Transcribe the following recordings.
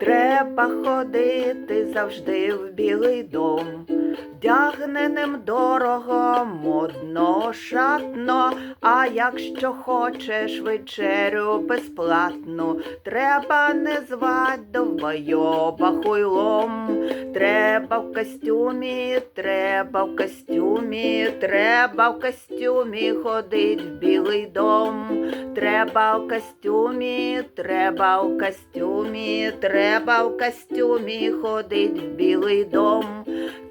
Треба ходити завжди в білий дом, вдягненим дорого, модно, шатно. А якщо хочеш вечерю безплатну, треба не звать довбойоба хуйлом. Треба в костюмі, треба в костюмі, треба в костюмі ходить в білий дом. Треба в костюмі, треба в костюмі, треба в костюмі ходить в білий дом.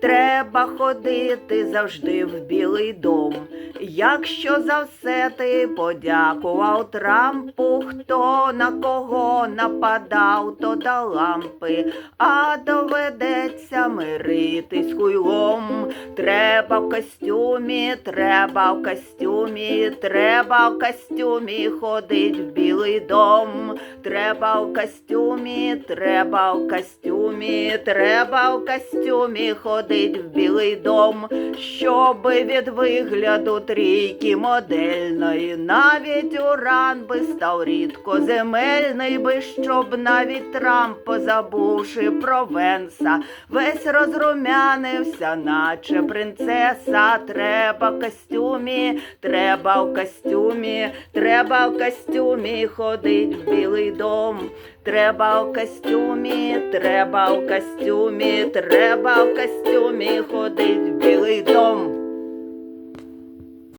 Треба ходити завжди в білий дом. Якщо за все ти подякував Трампу, хто на кого нападав, то до лампи, а доведеться миритись хуйлом. Треба в костюмі, треба в костюмі, треба в костюмі ходить в білий дом. Треба в костюмі, треба в костюмі, треба в костюмі ходить в білий дом, щоби від вигляду трійки модельної, навіть уран би став рідко земельний би, щоб навіть Трамп, позабувши про Венса, весь розрумянився, наче принцеса. Треба в костюмі, треба в костюмі, треба в костюмі ходить в білий дом. Треба в костюмі, треба в костюмі, треба в костюмі ходить в білий дом.